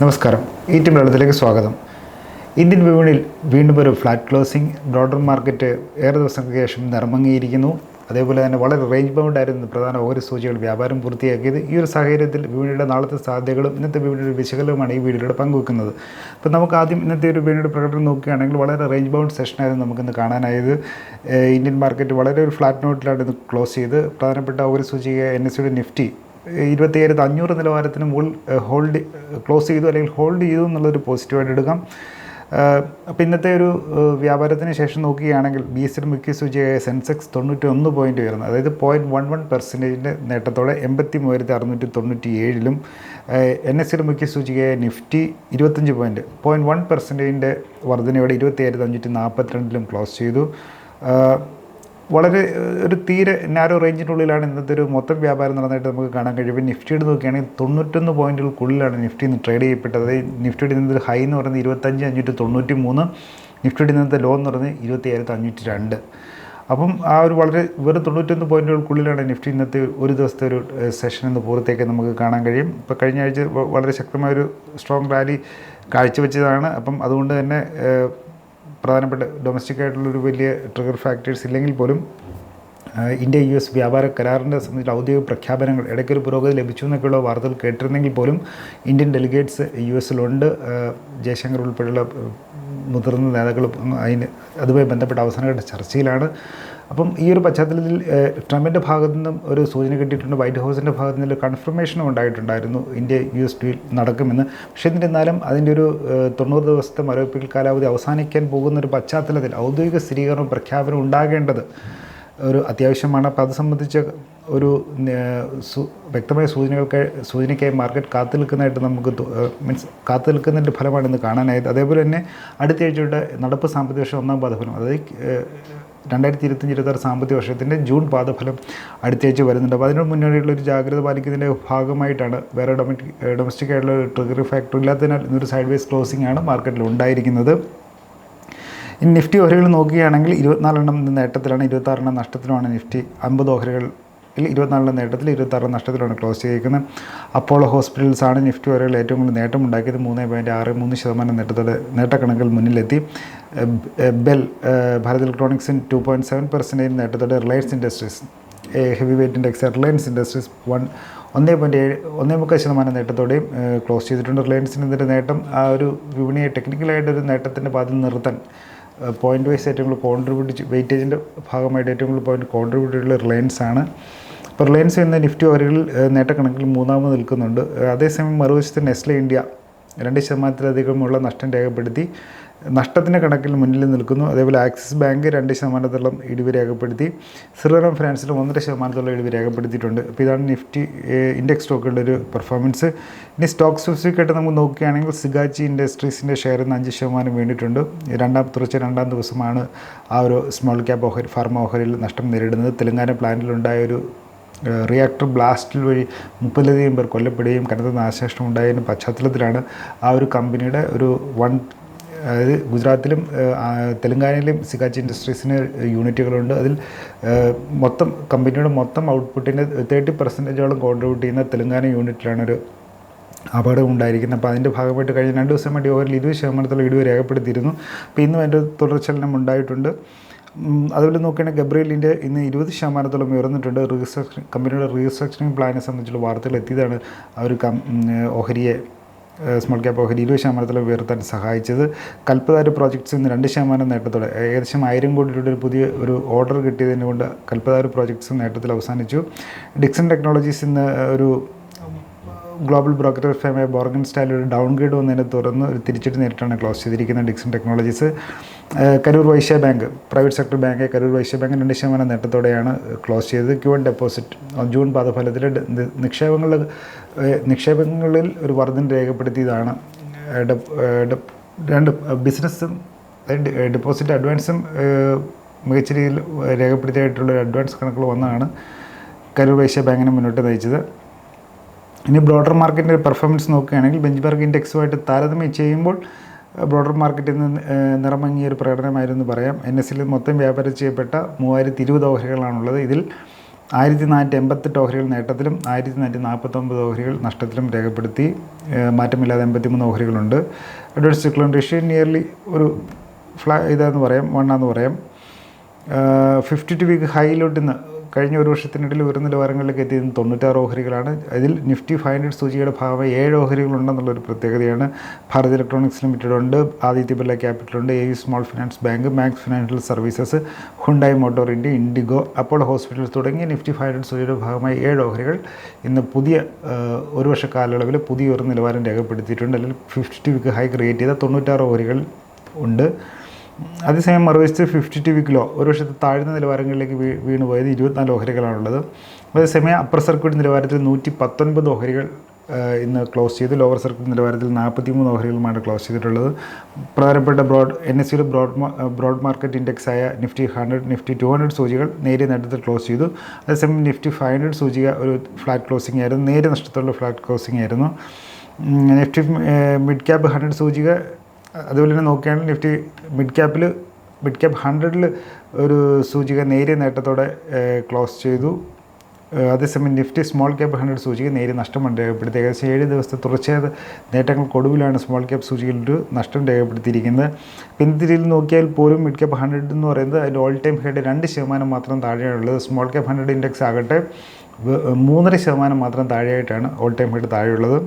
നമസ്കാരം. ഈ ടി മലയാളത്തിലേക്ക് സ്വാഗതം. ഇന്ത്യൻ വിപണിയിൽ വീണ്ടും ഒരു ഫ്ലാറ്റ് ക്ലോസിംഗ്. ബ്രോഡർ മാർക്കറ്റ് ഏറെ ദിവസങ്ങൾക്ക് ശേഷം നിറമങ്ങിയിരിക്കുന്നു. അതേപോലെ തന്നെ വളരെ റേഞ്ച് ബൗണ്ട് ആയിരുന്നു പ്രധാന ഓരോ സൂചികൾ വ്യാപാരം പൂർത്തിയാക്കിയത്. ഈ ഒരു സാഹചര്യത്തിൽ വിപണിയുടെ നാളത്തെ സാധ്യതകളും ഇന്നത്തെ വിപണിയുടെ വിശകലവുമാണ് ഈ വീഡിയോയുടെ പങ്കുവെക്കുന്നത്. അപ്പോൾ നമുക്ക് ആദ്യം ഇന്നത്തെ ഒരു വിപണിയുടെ പ്രകടനം നോക്കുകയാണെങ്കിൽ വളരെ റേഞ്ച് ബൗണ്ട് സെഷനായിരുന്നു നമുക്കിന്ന് കാണാനായത്. ഇന്ത്യൻ മാർക്കറ്റ് വളരെ ഒരു ഫ്ലാറ്റ് നോട്ടിലാണ് ഇത് ക്ലോസ് ചെയ്ത്. പ്രധാനപ്പെട്ട ഒരു സൂചിക എൻ എസ് സിയുടെ നിഫ്റ്റി ഇരുപത്തിയേഴ് അഞ്ഞൂറ് നിലവാരത്തിന് മുകളിൽ ഹോൾഡ് ക്ലോസ് ചെയ്തു അല്ലെങ്കിൽ ഹോൾഡ് ചെയ്തു എന്നുള്ളൊരു പോസിറ്റീവായിട്ട് എടുക്കാം. അപ്പോൾ ഇന്നത്തെ ഒരു വ്യാപാരത്തിന് ശേഷം നോക്കുകയാണെങ്കിൽ ബി എസ് മുഖ്യ സൂചികയായ സെൻസെക്സ് തൊണ്ണൂറ്റി ഒന്ന് പോയിന്റ് ഉയർന്നു. അതായത് പോയിന്റ് വൺ വൺ പെർസെന്റേജിന്റെ നേട്ടത്തോടെ എൺപത്തി മൂവായിരത്തി അറുന്നൂറ്റി തൊണ്ണൂറ്റി ഏഴിലും എൻ എസ് സിയുടെ മുഖ്യ സൂചികയായ നിഫ്റ്റി ഇരുപത്തഞ്ച് പോയിന്റ് പോയിന്റ് വൺ പെർസെന്റേജിന്റെ വർധനയോടെ ഇരുപത്തി അയ്യായിരത്തി അഞ്ഞൂറ്റി നാൽപ്പത്തിരണ്ടിലും ക്ലോസ് ചെയ്തു. വളരെ ഒരു തീരെ നാരോ റേഞ്ചിനുള്ളിലാണ് ഇന്നത്തെ ഒരു മൊത്തം വ്യാപാരം നടന്നിട്ട് നമുക്ക് കാണാൻ കഴിയും. ഇപ്പോൾ നിഫ്റ്റിയുടെ നോക്കുകയാണെങ്കിൽ തൊണ്ണൂറ്റൊന്ന് പോയിന്റുകൾക്കുള്ളിലാണ് നിഫ്റ്റി ഇന്ന് ട്രേഡ് ചെയ്യപ്പെട്ടത്. അതായത് നിഫ്റ്റിയുടെ ഇന്നത്തെ ഹൈ എന്ന് പറയുന്നത് ഇരുപത്തഞ്ച് അഞ്ഞൂറ്റി തൊണ്ണൂറ്റി മൂന്ന് നിഫ്റ്റിയുടെ ഇന്നത്തെ ലോ എന്ന് പറയുന്നത് ഇരുപത്തി ഏഴായിരത്തി അഞ്ഞൂറ്റി രണ്ട്. അപ്പം ആ ഒരു വളരെ വെറും തൊണ്ണൂറ്റൊന്ന് പോയിന്റുകൾക്കുള്ളിലാണ് നിഫ്റ്റി ഇന്നത്തെ ഒരു ദിവസത്തെ ഒരു സെഷൻ എന്ന് പൂർത്തിയൊക്കെ നമുക്ക് കാണാൻ കഴിയും. ഇപ്പോൾ കഴിഞ്ഞ ആഴ്ച വളരെ ശക്തമായൊരു സ്ട്രോങ് റാലി കാഴ്ചവെച്ചതാണ്. അപ്പം അതുകൊണ്ട് തന്നെ പ്രധാനപ്പെട്ട ഡൊമസ്റ്റിക് ആയിട്ടുള്ളൊരു വലിയ ട്രിഗർ ഫാക്ടേഴ്സ് ഇല്ലെങ്കിൽ പോലും ഇന്ത്യ യു എസ് വ്യാപാര കരാറിന്റെ സംബന്ധിച്ച് ഔദ്യോഗിക പ്രഖ്യാപനങ്ങൾ ഇടയ്ക്കൊരു പുരോഗതി ലഭിച്ചു എന്നൊക്കെയുള്ള വാർത്തകൾ കേട്ടിരുന്നെങ്കിൽ പോലും ഇന്ത്യൻ ഡെലിഗേറ്റ്സ് യു എസിലുണ്ട് ജയശങ്കർ ഉൾപ്പെടെയുള്ള മുതിർന്ന നേതാക്കളും അതിന് അതുമായി ബന്ധപ്പെട്ട അവസാനഘട്ട ചർച്ചയിലാണ്. അപ്പം ഈ ഒരു പശ്ചാത്തലത്തിൽ ട്രംപിന്റെ ഭാഗത്തു നിന്നും ഒരു സൂചന കിട്ടിയിട്ടുണ്ട്. വൈറ്റ് ഹൗസിന്റെ ഭാഗത്തു നിന്ന് കൺഫർമേഷനും ഉണ്ടായിട്ടുണ്ടായിരുന്നു ഇന്ത്യ യു എസ് ടിയിൽ നടക്കുമെന്ന്. പക്ഷേ എന്നിരുന്നാലും അതിന്റെ ഒരു തൊണ്ണൂറ് ദിവസത്തെ മരവിപ്പിക്കൽ കാലാവധി അവസാനിക്കാൻ പോകുന്ന ഒരു പശ്ചാത്തലത്തിൽ ഔദ്യോഗിക സ്ഥിരീകരണവും പ്രഖ്യാപനം ഉണ്ടാകേണ്ടത് ഒരു അത്യാവശ്യമാണ്. അപ്പോൾ അത് സംബന്ധിച്ച ഒരു വ്യക്തമായ സൂചനകൾക്ക് സൂചനയ്ക്കായി മാർക്കറ്റ് കാത്തു നിൽക്കുന്നതായിട്ട് നമുക്ക് മീൻസ് കാത്തു നിൽക്കുന്നതിന്റെ ഫലമാണ് ഇന്ന് കാണാനായത്. അതേപോലെ തന്നെ അടുത്തയാഴ്ചയുടെ നടപ്പ് സാമ്പത്തിക വർഷം ഒന്നാം പാദഫലം അതായത് രണ്ടായിരത്തി ഇരുപത്തഞ്ച് ഇരുപത്താറ് സാമ്പത്തിക വർഷത്തിന്റെ ജൂൺ പാദഫലം അടുത്തേച്ച് വരുന്നുണ്ട്. അപ്പോൾ അതിനോട് മുന്നോടിയുള്ള ഒരു ജാഗ്രത പാലിക്കുന്നതിന്റെ ഭാഗമായിട്ടാണ് വേറെ ഡൊമസ്റ്റിക് ആയിട്ടുള്ള ട്രിഗർ ഫാക്ടർ ഇല്ലാത്തതിനാൽ ഇന്നൊരു സൈഡ് വൈസ് ക്ലോസിംഗ് ആണ് മാർക്കറ്റിൽ ഉണ്ടായിരിക്കുന്നത്. ഇനി നിഫ്റ്റി ഓഹരികൾ നോക്കുകയാണെങ്കിൽ ഇരുപത്തിനാലെണ്ണം നേട്ടത്തിലാണ് ഇരുപത്താറെണ്ണം നഷ്ടത്തിലുമാണ് നിഫ്റ്റി. അമ്പത് ഓഹരികൾ ഇരുപത്തിനാലെണ്ണം നേട്ടത്തിൽ ഇരുപത്താറ് നഷ്ടത്തിലാണ് ക്ലോസ് ചെയ്തിരിക്കുന്നത്. അപ്പോളോ ഹോസ്പിറ്റൽസാണ് നിഫ്റ്റി വരെയുള്ള ഏറ്റവും കൂടുതൽ നേട്ടമുണ്ടാക്കിയത്. മൂന്ന് പോയിന്റ് ആറ് മൂന്ന് ശതമാനം നേട്ടത്തോടെ നേട്ടക്കണക്കിൽ മുന്നിലെത്തി. ബെൽ ഭാരത് ഇലക്ട്രോണിക്സിന് two point seven percentage നേട്ടത്തോടെ Reliance Industries heavy weight index Reliance Industries one ഒന്നേ പോയിന്റ് ഏഴ് ഒന്നേ മുക്കാൽ ശതമാനം നേട്ടത്തോടെയും ക്ലോസ് ചെയ്തിട്ടുണ്ട്. റിലയൻസിന് ഇതിന്റെ നേട്ടം ആ ഒരു വിപണിയെ ടെക്നിക്കലായിട്ടൊരു നേട്ടത്തിന്റെ പാതിൽ നിർത്താൻ പോയിന്റ് വൈസ് ഏറ്റവും കൂടുതൽ കോൺട്രിബ്യൂട്ട് വെയിറ്റേജിന്റെ ഭാഗമായിട്ട് ഏറ്റവും കൂടുതൽ പോയിന്റ് കോൺട്രിബ്യൂട്ട് ചെയ്തിട്ടുള്ള റിലയൻസ് ആണ് അപ്പോൾ റിലയൻസ് എന്ന നിഫ്റ്റി ഏഹ്, നേട്ടക്കണക്കിൽ മൂന്നാമത് നിൽക്കുന്നുണ്ട്. അതേസമയം മറുവശത്ത് നെസ്ലെ ഇന്ത്യ രണ്ട് ശതമാനത്തിലധികമുള്ള നഷ്ടം രേഖപ്പെടുത്തി. നഷ്ടത്തിന്റെ കണക്കിൽ മുന്നിൽ നിൽക്കുന്നു. അതേപോലെ ആക്സിസ് ബാങ്ക് രണ്ട് ശതമാനത്തോളം ഇടിവ് രേഖപ്പെടുത്തി. ശ്രീറാം ഫിനാൻസിലും ഒന്നര ശതമാനത്തോളം ഇടിവ് രേഖപ്പെടുത്തിയിട്ടുണ്ട്. അപ്പോൾ ഇതാണ് നിഫ്റ്റി ഇൻഡെക്സ് സ്റ്റോക്കുകളുടെ ഒരു പെർഫോമൻസ്. ഇനി സ്റ്റോക്ക് സ്പെസിഫിക്കായിട്ട് നമുക്ക് നോക്കുകയാണെങ്കിൽ സിഗാച്ചി ഇൻഡസ്ട്രീസിന്റെ ഷെയർ ഇന്ന് അഞ്ച് ശതമാനം വീണിട്ടുണ്ട്. രണ്ടാം തുടർച്ച രണ്ടാം ദിവസമാണ് ആ ഒരു സ്മോൾ ക്യാപ് ഓഹരി ഫാർമ ഓഹരിയിൽ നഷ്ടം നേരിടുന്നത്. തെലങ്കാന പ്ലാന്റിലുണ്ടായ ഒരു റിയാക്ടർ ബ്ലാസ്റ്റിൽ വഴി മുപ്പതിലധികം പേർ കൊല്ലപ്പെടുകയും കനത്ത നാശനഷ്ടം ഉണ്ടായതിന്റെ പശ്ചാത്തലത്തിലാണ് ആ ഒരു കമ്പനിയുടെ ഒരു വൺ അതായത് ഗുജറാത്തിലും തെലങ്കാനയിലും സിഗാച്ച് ഇൻഡസ്ട്രീസിന് യൂണിറ്റുകളുണ്ട്. അതിൽ മൊത്തം കമ്പനിയുടെ മൊത്തം ഔട്ട്പുട്ടിന്റെ തേർട്ടി പെർസെന്റേജോളം കോൺട്രിബ്യൂട്ട് ചെയ്യുന്ന തെലങ്കാന യൂണിറ്റിലാണ് ഒരു അപകടം ഉണ്ടായിരിക്കുന്നത്. അപ്പോൾ അതിന്റെ ഭാഗമായിട്ട് കഴിഞ്ഞ രണ്ട് ദിവസം വേണ്ടി ഓവറിൽ ഇരുപത് ശതമാനത്തോളം ഇടിവ് രേഖപ്പെടുത്തിയിരുന്നു. അപ്പോൾ ഇന്നും അതിന്റെ തുടർച്ചലനം ഉണ്ടായിട്ടുണ്ട്. അതുപോലെ നോക്കുകയാണെങ്കിൽ ഗബ്രിയലിന്റെ ഇന്ന് ഇരുപത് ശതമാനത്തോളം ഉയർന്നിട്ടുണ്ട്. റീസ്ട്രക്ചറിങ് കമ്പനിയുടെ റീസ്ട്രക്ചറിങ് പ്ലാനെ സംബന്ധിച്ചുള്ള വാർത്തകൾ എത്തിയതാണ് അവർ ഓഹരിയെ സ്മോൾ ക്യാപ്പ് ഓഹരി ഇരുപത് ശതമാനത്തോളം ഉയർത്താൻ സഹായിച്ചത്. കൽപ്പതാര് പ്രോജക്ട്സ് നിന്ന് രണ്ട് ശതമാനം നേട്ടത്തോടെ ഏകദേശം ആയിരം കോടി രൂപയുടെ ഒരു പുതിയ ഒരു ഓർഡർ കിട്ടിയതിനെ കൊണ്ട് കൽപ്പതാര് പ്രോജക്ട്സ് നേട്ടത്തിൽ അവസാനിച്ചു. ഡിക്സൺ ടെക്നോളജീസ് ഇന്ന് ഒരു ഗ്ലോബൽ ബ്രോക്കറേജ് ഫേമായ ബോർഗൻ സ്റ്റൈൽ ഒരു ഡൗൺ ഗ്രേഡ് വന്നതിനെ തുടർന്ന് ഒരു തിരിച്ചിട്ട് നേരിട്ടാണ് ക്ലോസ് ചെയ്തിരിക്കുന്നത് Dixon Technologies. Karur Vysya bank private sector bank Karur Vysya bank രണ്ട് ശതമാനം നേട്ടത്തോടെയാണ് ക്ലോസ് ചെയ്തത്. ക്യൂ ആൻഡ് ഡെപ്പോസിറ്റ് ജൂൺ പാദഫലത്തിൽ നിക്ഷേപങ്ങളിൽ നിക്ഷേപങ്ങളിൽ ഒരു വർധന രേഖപ്പെടുത്തിയതാണ്. രണ്ട് ബിസിനസ്സും ഡെപ്പോസിറ്റ് അഡ്വാൻസും മികച്ച രീതിയിൽ രേഖപ്പെടുത്തിയായിട്ടുള്ള അഡ്വാൻസ് കണക്കുകൾ വന്നാണ് കരൂർ വൈശ്യ ബാങ്കിനെ മുന്നോട്ട് നയിച്ചത്. ഇനി ബ്രോഡർ മാർക്കറ്റിന്റെ പെർഫോമൻസ് നോക്കുകയാണെങ്കിൽ ബെഞ്ച് മാർക്ക് ഇൻഡെക്സുമായിട്ട് താരതമ്യം ചെയ്യുമ്പോൾ ബ്രോഡർ മാർക്കറ്റിൽ നിന്ന് നിറമങ്ങിയ ഒരു പ്രകടനമായിരുന്നു പറയാം. എൻ എസിൽ മൊത്തം വ്യാപാരം ചെയ്യപ്പെട്ട മൂവായിരത്തി ഇരുപത് ഓഹരികളാണുള്ളത്. ഇതിൽ ആയിരത്തി നാനൂറ്റി എൺപത്തെട്ട് ഓഹരികൾ നേട്ടത്തിലും ആയിരത്തി നാനൂറ്റി നാൽപ്പത്തൊമ്പത് ഓഹരികൾ നഷ്ടത്തിലും രേഖപ്പെടുത്തി മാറ്റമില്ലാതെ എൺപത്തിമൂന്ന് ഓഹരികളുണ്ട്. അഡ്വാൻസ് സിക്ലോൺ റേഷ്യോ നിയർലി ഒരു ഫ്ലാ ഇതാന്ന് പറയാം വണ്ണാന്ന് പറയാം. ഫിഫ്റ്റി ടു വീക്ക് ഹൈയിലോട്ട് ഇന്ന് കഴിഞ്ഞ ഒരു വർഷത്തിനിടയിൽ ഒരു നിലവാരങ്ങളിലേക്ക് എത്തിയത് തൊണ്ണൂറ്റാറ് ഓഹരികളാണ്. അതിൽ നിഫ്റ്റി ഫൈവ് ഹൺഡ്രഡ് സൂചിയുടെ ഭാഗമായി ഏഴ് ഓഹരികളുണ്ടെന്നുള്ളൊരു പ്രത്യേകതയാണ് ഭാരത് ഇലക്ട്രോണിക്സ് ലിമിറ്റഡ് ഉണ്ട്. ആദിത്യ ബിർല ക്യാപിറ്റൽ ഉണ്ട്. A small finance bank Max Financial Services Hyundai Motor India IndiGo Apollo hospitals തുടങ്ങിയ നിഫ്റ്റി ഫൈവ് ഹൺഡ്രഡ് സൂചിയുടെ ഭാഗമായി ഏഴ് ഓഹരികൾ ഇന്ന് പുതിയ ഒരു വർഷ കാലയളവിൽ പുതിയ ഒരു നിലവാരം രേഖപ്പെടുത്തിയിട്ടുണ്ട്. അല്ലെങ്കിൽ ഫിഫ്റ്റി വിക്ക് ഹൈ ക്രിയേറ്റ് ചെയ്ത തൊണ്ണൂറ്റാറ് ഓഹരികൾ ഉണ്ട്. അതേസമയം മറുവശത്ത് ഫിഫ്റ്റി ടു കിലോ ഒരു വർഷത്തെ താഴ്ന്ന നിലവാരങ്ങളിലേക്ക് വീ വീണ് പോയത് ഇരുപത്തിനാല് ഓഹരികളാണുള്ളത്. അതേസമയം അപ്പർ സർക്യൂട്ട് നിലവാരത്തിൽ നൂറ്റി പത്തൊൻപത് ഓഹരികൾ ഇന്ന് ക്ലോസ് ചെയ്തു. ലോവർ സർക്യൂട്ട് നിലവാരത്തിൽ നാൽപ്പത്തി മൂന്ന് ഓഹരികളുമാണ് ക്ലോസ് ചെയ്തിട്ടുള്ളത്. പ്രധാനപ്പെട്ട ബ്രോഡ് എൻ എസ് സിയുടെ ബ്രോഡ് ബ്രോഡ് മാർക്കറ്റ് ഇൻഡെക്സ് ആയ Nifty hundred Nifty two hundred സൂചികൾ നേരിയ നേട്ടത്തിൽ ക്ലോസ് ചെയ്തു. അതേസമയം നിഫ്റ്റി ഫൈവ് ഹൺഡ്രഡ് സൂചിക ഒരു ഫ്ലാറ്റ് ക്ലോസിംഗ് ആയിരുന്നു. നേരിയ നഷ്ടത്തിലുള്ള ഫ്ലാറ്റ് ക്ലോസിംഗ് ആയിരുന്നു. നിഫ്റ്റി മിഡ് ക്യാപ് ഹൺഡ്രഡ് സൂചിക അതുപോലെ തന്നെ നോക്കുകയാണെങ്കിൽ നിഫ്റ്റി മിഡ് ക്യാപ്പിൽ മിഡ് ക്യാപ്പ് ഹൺഡ്രഡിൽ ഒരു സൂചിക നേരിയ നേട്ടത്തോടെ ക്ലോസ് ചെയ്തു. അതേസമയം നിഫ്റ്റി സ്മോൾ ക്യാപ്പ് ഹൺഡ്രഡ് സൂചിക നേരിയ നഷ്ടം രേഖപ്പെടുത്തി ഏകദേശം ഏഴ് ദിവസത്തെ തുടർച്ചയായ നേട്ടങ്ങൾക്കൊടുവിലാണ് സ്മോൾ ക്യാപ്പ് സൂചികയിൽ ഒരു നഷ്ടം രേഖപ്പെടുത്തിയിരിക്കുന്നത്. പിന്തിരിയിൽ നോക്കിയാൽ പോലും മിഡ് ക്യാപ്പ് ഹൺഡ്രഡ് എന്ന് പറയുന്നത് അതിന്റെ ഓൾ ടൈം ഹെഡ് രണ്ട് ശതമാനം മാത്രം താഴെയാണുള്ളത്. സ്മോൾ ക്യാപ്പ് ഹൺഡ്രഡ് ഇൻഡെക്സ് ആകട്ടെ മൂന്നര ശതമാനം മാത്രം താഴെയായിട്ടാണ് ഓൾ ടൈം ഹെഡ് താഴെയുള്ളത്.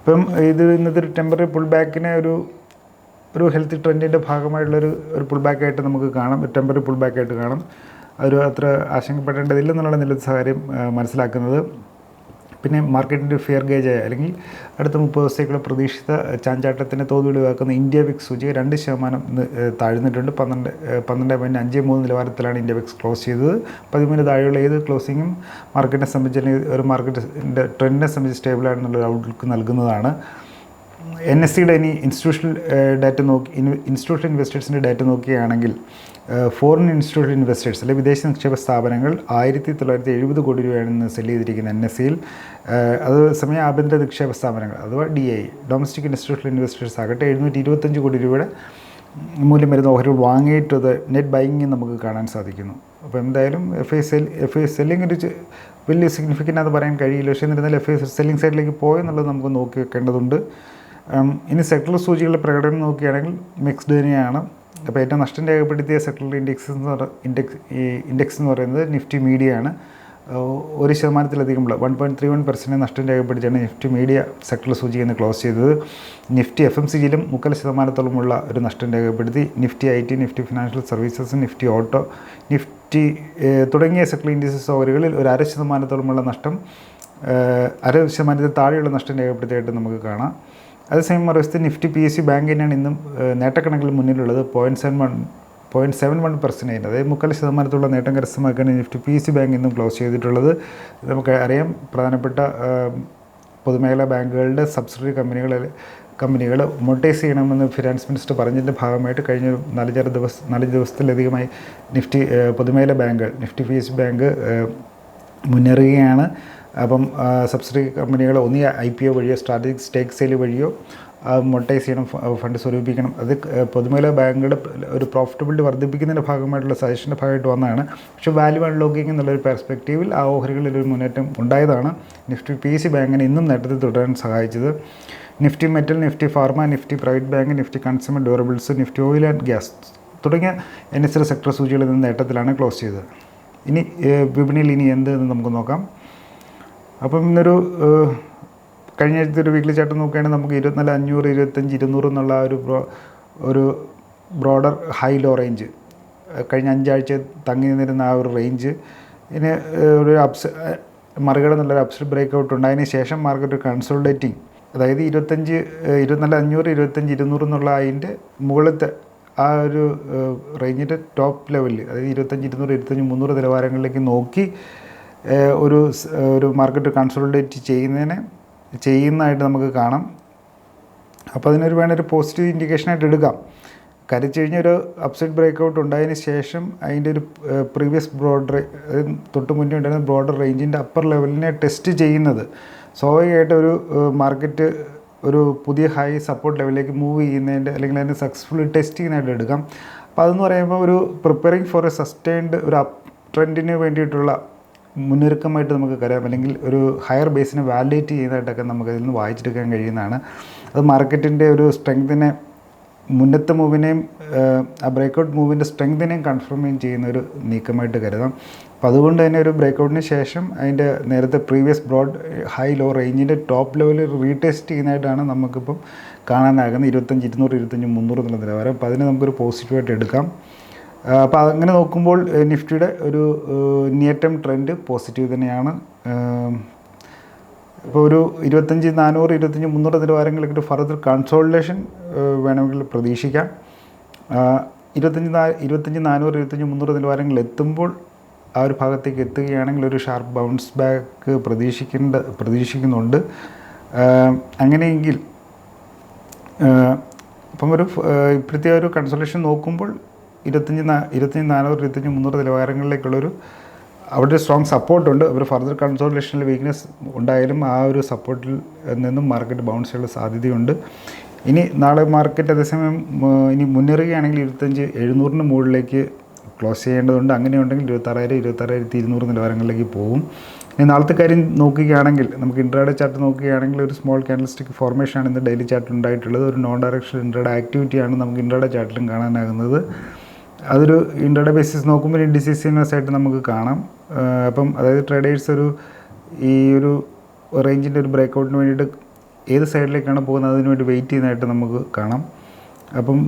അപ്പം ഇത് ഇന്നത്തെ ഒരു ടെമ്പററി പുൾ ബാക്കിനെ ഒരു ഒരു ഹെൽത്ത് ട്രെൻഡിന്റെ ഭാഗമായിട്ടുള്ളൊരു ഒരു പുൾ ബാക്കായിട്ട് നമുക്ക് കാണാം. ഒരു ടെമ്പററി പുൾ ബാക്കായിട്ട് കാണാം. അതൊരു അത്ര ആശങ്കപ്പെടേണ്ടതില്ല എന്നുള്ള നിലത്തെ കാര്യം മനസ്സിലാക്കുന്നത്. പിന്നെ മാർക്കറ്റിന്റെ ഫെയർ ഗേജ് അല്ലെങ്കിൽ അടുത്ത മുപ്പത് ദിവസത്തേക്കുള്ള പ്രതീക്ഷിത ചാഞ്ചാട്ടത്തിന്റെ തോത് ഒഴിവാക്കുന്ന ഇന്ത്യ വിക്സ് സൂചിക രണ്ട് ശതമാനം താഴ്ന്നിട്ടുണ്ട്. പന്ത്രണ്ട് പന്ത്രണ്ട് പോയിന്റ് അഞ്ച് മൂന്ന് നിലവാരത്തിലാണ് ഇന്ത്യ വിക്സ് ക്ലോസ് ചെയ്തത്. പതിമൂന്ന് താഴെയുള്ള ഏത് ക്ലോസിങ്ങും മാർക്കറ്റിനെ സംബന്ധിച്ച് ഒരു മാർക്കറ്റിന്റെ ട്രെൻഡിനെ സംബന്ധിച്ച് സ്റ്റേബിളാണെന്നുള്ള ഔട്ട്ലുക്ക് നൽകുന്നതാണ്. എൻ എസ് സിയുടെ ഇനി ഇൻസ്റ്റിറ്റ്യൂഷണൽ ഡാറ്റ നോക്കി ഇൻസ്റ്റിറ്റ്യൂഷണൽ ഇൻവെസ്റ്റേഴ്സിന്റെ ഡാറ്റ നോക്കുകയാണെങ്കിൽ ഫോറിൻ ഇൻസ്റ്റിറ്റ്യൂഷണൽ ഇൻവെസ്റ്റേഴ്സ് അല്ലെങ്കിൽ വിദേശ നിക്ഷേപ സ്ഥാപനങ്ങൾ ആയിരത്തി തൊള്ളായിരത്തി എഴുപത് കോടി രൂപയാണ് ഇന്ന് സെല്ല് ചെയ്തിരിക്കുന്നത് എൻ എസ് സിയിൽ അതേസമയം ആഭ്യന്തര നിക്ഷേപ സ്ഥാപനങ്ങൾ അഥവാ D I domestic institutional investors ആകട്ടെ എഴുന്നൂറ്റി ഇരുപത്തഞ്ച് കോടി രൂപയുടെ മൂല്യം വരുന്ന ഓഹരികൾ വാങ്ങിയിട്ടത് നെറ്റ് ബൈങ്ങിങ് നമുക്ക് കാണാൻ സാധിക്കുന്നു. അപ്പോൾ എന്തായാലും F I sell F I selling ഒരു വലിയ സിഗ്നിഫിക്കന്റ് അത് പറയാൻ കഴിയില്ല. പക്ഷേ എന്നിരുന്നാലും എഫ് ഐ സെല്ലിംഗ് സൈഡിലേക്ക് പോയെന്നുള്ളത് നമുക്ക് നോക്കി വെക്കേണ്ടതുണ്ട്. ഇനി സെക്ടർ സൂചികളുടെ പ്രകടനം നോക്കുകയാണെങ്കിൽ മിക്സ്ഡ് തന്നെയാണ് അപ്പോൾ ഏറ്റവും നഷ്ടം രേഖപ്പെടുത്തിയ സെക്ടറൽ ഇൻഡെക്സ് എന്ന് പറ ഇൻഡെക്സ് ഈ ഇൻഡെക്സ് എന്ന് പറയുന്നത് നിഫ്റ്റി മീഡിയ ആണ് ഒരു ശതമാനത്തിലധികം one point three one percent നഷ്ടം രേഖപ്പെടുത്തിയാണ് നിഫ്റ്റി മീഡിയ സെക്ടറൽ സൂചിക എന്ന് ക്ലോസ് ചെയ്തത്. നിഫ്റ്റി എഫ് എം സി ജിയിലും മുക്കാൽ ശതമാനത്തോളമുള്ള ഒരു നഷ്ടം രേഖപ്പെടുത്തി. Nifty I T Nifty financial services Nifty auto Nifty തുടങ്ങിയ സെക്ടർ ഇൻഡീസസ് ഓവറുകളിൽ ഒരു അര ശതമാനത്തോളമുള്ള നഷ്ടം അര ശതമാനത്തിൽ താഴെയുള്ള നഷ്ടം രേഖപ്പെടുത്തിയായിട്ട് നമുക്ക് കാണാം. അതേസമയം മറുവശത്ത് Nifty P S C bank ഇന്നും നേട്ടക്കണക്കിൽ മുന്നിലുള്ളത്. Point seven one point seven one percentage അതായത് മുക്കാൽ ശതമാനത്തുള്ള നേട്ടം കരസ്ഥമാക്കാണ് നിഫ്റ്റി പി സി ബാങ്ക് ഇന്നും ക്ലോസ് ചെയ്തിട്ടുള്ളത്. നമുക്ക് അറിയാം പ്രധാനപ്പെട്ട പൊതുമേഖലാ ബാങ്കുകളുടെ സബ്സിഡറി കമ്പനികളിൽ കമ്പനികൾ മൊട്ടൈസ് ചെയ്യണമെന്ന് ഫിനാൻസ് മിനിസ്റ്റർ പറഞ്ഞതിന്റെ ഭാഗമായിട്ട് കഴിഞ്ഞ നാലഞ്ചാറ് ദിവസം നാലഞ്ച് ദിവസത്തിലധികമായി നിഫ്റ്റി പൊതുമേഖലാ ബാങ്കുകൾ നിഫ്റ്റി പി എസ് ബാങ്ക് മുന്നേറുകയാണ്. അപ്പം സബ്സിഡി കമ്പനികൾ ഒന്നീ ഐ പി ഒ വഴിയോ സ്ട്രാറ്റജിക് സ്റ്റേക്ക് സെയിൽ വഴിയോ മൊട്ടൈസ് ചെയ്യണം ഫണ്ട് സ്വരൂപിക്കണം. അത് പൊതുമേഖല ബാങ്കുകളുടെ ഒരു പ്രോഫിറ്റബിലിറ്റി വർദ്ധിപ്പിക്കുന്നതിന്റെ ഭാഗമായിട്ടുള്ള സജഷന്റെ ഭാഗമായിട്ട് വന്നതാണ്. പക്ഷേ വാല്യൂ അൺലോക്കിംഗ് എന്നുള്ളൊരു പെർസ്പെക്റ്റീവിൽ ആ ഓഹരികളിൽ ഒരു മുന്നേറ്റം ഉണ്ടായതാണ്. നിഫ്റ്റി പി സി ബാങ്കിനെ ഇന്നും നേട്ടത്തിൽ തുടരാൻ സഹായിച്ചത്. Nifty metal Nifty pharma Nifty private bank Nifty consumer durables Nifty oil and gas തുടങ്ങിയ എൻ എസ് സെക്ടർ സൂചികളിൽ നിന്ന് നേട്ടത്തിലാണ് ക്ലോസ് ചെയ്തത്. ഇനി വിപണിയിൽ ഇനി എന്ത് എന്ന് നമുക്ക് നോക്കാം. അപ്പം ഇന്നൊരു കഴിഞ്ഞ ആഴ്ചത്തെ ഒരു വീക്കിലി ചാർട്ട് നോക്കുകയാണെങ്കിൽ നമുക്ക് ഇരുപത്തിനാല് അഞ്ഞൂറ് ഇരുപത്തഞ്ച് ഇരുന്നൂറ് എന്നുള്ള ഒരു ബ്രോ ഒരു ബ്രോഡർ ഹൈ ലോ റേഞ്ച് കഴിഞ്ഞ അഞ്ചാഴ്ച തങ്ങി നിന്നിരുന്ന ആ ഒരു റേഞ്ച് ഏഹ്, ഒരു അപ്സ് മറികടന്നുള്ളൊരു അപ്സ് ബ്രേക്ക് ഔട്ട് ഉണ്ടായതിന് ശേഷം മാർക്കറ്റ് കൺസോൾഡേറ്റിംഗ് അതായത് ഇരുപത്തഞ്ച് ഇരുപത്തിനാല് അഞ്ഞൂറ് ഇരുപത്തഞ്ച് ഇരുന്നൂറ് എന്നുള്ള അതിന്റെ മുകളിലത്തെ ആ ഒരു റേഞ്ചിന്റെ ടോപ്പ് ലെവലിൽ അതായത് ഇരുപത്തഞ്ച് ഇരുന്നൂറ് ഇരുപത്തഞ്ച് മുന്നൂറ് നിലവാരങ്ങളിലേക്ക് നോക്കി ഒരു ഒരു മാർക്കറ്റ് കൺസോളിഡേറ്റ് ചെയ്യുന്നതിനെ ചെയ്യുന്നതായിട്ട് നമുക്ക് കാണാം. അപ്പോൾ അതിനൊരു വേണ ഒരു പോസിറ്റീവ് ഇൻഡിക്കേഷനായിട്ട് എടുക്കാം. കരിച്ചു കഴിഞ്ഞൊരു അപ്സൈഡ് ബ്രേക്ക് ഔട്ട് ഉണ്ടായതിന് ശേഷം അതിന്റെ ഒരു പ്രീവിയസ് ബ്രോഡർ തൊട്ട് മുന്നേ ഉണ്ടായിരുന്ന ബ്രോഡർ റേഞ്ചിന്റെ അപ്പർ ലെവലിനെ ടെസ്റ്റ് ചെയ്യുന്നത്. സ്വാഭാവികമായിട്ട് ഒരു മാർക്കറ്റ് ഒരു പുതിയ ഹൈ സപ്പോർട്ട് ലെവലിലേക്ക് മൂവ് ചെയ്യുന്നതിന്റെ അല്ലെങ്കിൽ അതിനെ സക്സസ്ഫുള്ളി ടെസ്റ്റ് ചെയ്യുന്നതായിട്ട് എടുക്കാം. അപ്പോൾ അതെന്ന് പറയുമ്പോൾ ഒരു പ്രിപ്പയറിങ് ഫോർ എ സസ്റ്റൈൻഡ് ഒരു അപ് ട്രെൻഡിന് വേണ്ടിയിട്ടുള്ള മുന്നൊരുക്കമായിട്ട് നമുക്ക് കരുതാം അല്ലെങ്കിൽ ഒരു ഹയർ ബേസിനെ വാലിഡേറ്റ് ചെയ്യുന്നതായിട്ടൊക്കെ നമുക്ക് അതിൽ നിന്ന് വായിച്ചെടുക്കാൻ കഴിയുന്നതാണ്. അത് മാർക്കറ്റിന്റെ ഒരു സ്ട്രെങ്തിനെ മുന്നത്തെ മൂവിനെയും ആ ബ്രേക്കൗട്ട് മൂവിന്റെ സ്ട്രെങ്തിനെയും കൺഫേം ചെയ്യുന്ന ഒരു നീക്കമായിട്ട് കരുതാം. അപ്പോൾ അതുകൊണ്ട് തന്നെ ഒരു ബ്രേക്കൗട്ടിന് ശേഷം അതിന്റെ നേരത്തെ പ്രീവിയസ് ബ്രോഡ് ഹൈ ലോ റേഞ്ചിന്റെ ടോപ്പ് ലെവലിൽ റീടെസ്റ്റ് ചെയ്യുന്നതായിട്ടാണ് നമുക്കിപ്പം കാണാനാകുന്നത്. ഇരുപത്തഞ്ച് ഇരുന്നൂറ് ഇരുപത്തഞ്ച് മുന്നൂറ് എന്നുള്ള നിലവാരം. അപ്പോൾ അതിനെ നമുക്കൊരു പോസിറ്റീവായിട്ട് എടുക്കാം. അപ്പോൾ അങ്ങനെ നോക്കുമ്പോൾ നിഫ്റ്റിയുടെ ഒരു നിയർ ടേം ട്രെൻഡ് പോസിറ്റീവ് തന്നെയാണ്. ഇപ്പോൾ ഒരു ഇരുപത്തഞ്ച് നാനൂറ് ഇരുപത്തഞ്ച് മുന്നൂറ് നിലവാരങ്ങളിലേക്ക് ഫർദർ കൺസോൾട്ടേഷൻ വേണമെങ്കിൽ പ്രതീക്ഷിക്കാം. ഇരുപത്തഞ്ച് നാ ഇരുപത്തഞ്ച് നാനൂറ് ഇരുപത്തഞ്ച് മുന്നൂറ് നിലവാരങ്ങളിൽ എത്തുമ്പോൾ ആ ഒരു ഭാഗത്തേക്ക് എത്തുകയാണെങ്കിൽ ഒരു ഷാർപ്പ് ബൗൺസ് ബാക്ക് പ്രതീക്ഷിക്കേണ്ട പ്രതീക്ഷിക്കുന്നുണ്ട്. അങ്ങനെയെങ്കിൽ ഇപ്പം ഒരു ഇപ്പോഴത്തെ ഒരു കൺസൾട്ടേഷൻ നോക്കുമ്പോൾ ഇരുപത്തഞ്ച് ഇരുപത്തഞ്ച് നാനൂറ് ഇരുപത്തഞ്ച് മുന്നൂറ് നിലവാരങ്ങളിലേക്കുള്ളൊരു അവിടെ സ്ട്രോങ് സപ്പോർട്ടുണ്ട് ഒരു ഫർദർ കൺസോൾട്ടേഷനിൽ വീക്ക്നെസ് ഉണ്ടായാലും ആ ഒരു സപ്പോർട്ടിൽ നിന്നും മാർക്കറ്റ് ബൗൺസ് ചെയ്യാനുള്ള സാധ്യതയുണ്ട്. ഇനി നാളെ മാർക്കറ്റ് അതേസമയം ഇനി മുന്നേറുകയാണെങ്കിൽ ഇരുപത്തഞ്ച് എഴുന്നൂറിന് മുകളിലേക്ക് ക്ലോസ് ചെയ്യേണ്ടതുണ്ട്. അങ്ങനെയുണ്ടെങ്കിൽ ഇരുപത്താറായിരം ഇരുപത്താറായിരത്തി ഇരുന്നൂറ് നിലവാരങ്ങളിലേക്ക് പോകും. ഇനി നാളത്തെ കാര്യം നോക്കുകയാണെങ്കിൽ നമുക്ക് ഇൻട്രാഡേ ചാർട്ട് നോക്കുകയാണെങ്കിൽ ഒരു സ്മോൾ കാൻഡിസ്റ്റിക് ഫോർമേഷൻ ആണ് ഇന്ന് ഡെയിലി ചാർട്ടിൽ ഉണ്ടായിട്ടുള്ളത്. ഒരു നോൺ ഡയറക്ഷൻ ഇൻട്രാഡേ ആക്ടിവിറ്റിയാണ് നമുക്ക് ഇൻട്രാഡേ ചാർട്ടിലും കാണാനാകുന്നത്. അതൊരു ഇൻട്രാഡേ ബേസിസ് നോക്കുമ്പോൾ ഇൻഡിസിസിനസ് ആയിട്ട് നമുക്ക് കാണാം. അപ്പം അതായത് ട്രേഡേഴ്സ് ഒരു ഈ ഒരു റേഞ്ചിന്റെ ഒരു ബ്രേക്ക്ഔട്ടിന് വേണ്ടിയിട്ട് ഏത് സൈഡിലേക്കാണ് പോകുന്നത്? അതിന് വേണ്ടി വെയിറ്റ് ചെയ്യുന്നതായിട്ട് നമുക്ക് കാണാം. അപ്പം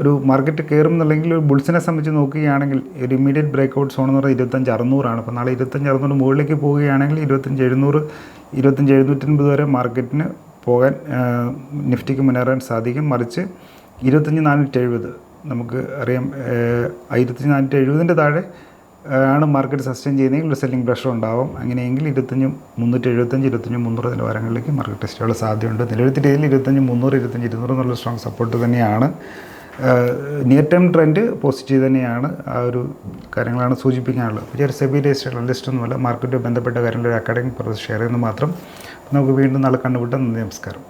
ഒരു മാർക്കറ്റ് കയറും എന്നുണ്ടെങ്കിൽ ഒരു ബുൾസിനെ സംബന്ധിച്ച് നോക്കുകയാണെങ്കിൽ ഒരു ഇമ്മീഡിയറ്റ് ബ്രേക്ക്ഔട്ട് സോൺ എന്ന് പറയുന്നത് ഇരുപത്തഞ്ച് അറുന്നൂറാണ്. അപ്പോൾ നാളെ ഇരുപത്തഞ്ച് അറുന്നൂറ് മുകളിലേക്ക് പോവുകയാണെങ്കിൽ ഇരുപത്തഞ്ച് എഴുന്നൂറ് ഇരുപത്തഞ്ച് എഴുന്നൂറ്റൻപത് വരെ മാർക്കറ്റിന് പോകാൻ നിഫ്റ്റിക്ക് മുന്നേറാൻ സാധിക്കും. മറിച്ച് ഇരുപത്തഞ്ച് നാനൂറ്റി എഴുപത്. നമുക്ക് അറിയാം ആയിരത്തി നാനൂറ്റി എഴുപതിന്റെ താഴെ ആണ് മാർക്കറ്റ് സസ്റ്റെയിൻ ചെയ്യുന്നതെങ്കിൽ ഒരു സെല്ലിംഗ് പ്രഷർ ഉണ്ടാവും. അങ്ങനെയെങ്കിൽ ഇരുപത്തഞ്ച് മുന്നൂറ്റി എഴുപത്തഞ്ച് ഇരുപത്തഞ്ച് മുന്നൂറ് നിലവാരങ്ങളിലേക്ക് മാർക്കറ്റ് ടെസ്റ്റുകൾ സാധ്യതയുണ്ട്. നിലവിലത്തെ രീതിയിൽ ഇരുപത്തഞ്ച് മുന്നൂറ് ഇരുപത്തഞ്ച് ഇരുന്നൂറ് എന്നുള്ള സ്ട്രോങ് സപ്പോർട്ട് തന്നെയാണ്. നിയർ ടേം ട്രെൻഡ് പോസിറ്റീവ് തന്നെയാണ്. ആ ഒരു കാര്യങ്ങളാണ് സൂചിപ്പിക്കാനുള്ളത്. പക്ഷേ ഒരു സെബി രജിസ്റ്റർ ലിസ്റ്റ് ഒന്നുമല്ല മാർക്കറ്റുമായി ബന്ധപ്പെട്ട കാര്യങ്ങൾ ഒരു അക്കാഡമിക് പ്രോസസ് ഷെയർ ചെയ്യുന്നത് മാത്രം. നമുക്ക് വീണ്ടും നാളെ കണ്ടുപിട്ടാൽ നന്ദി നമസ്കാരം.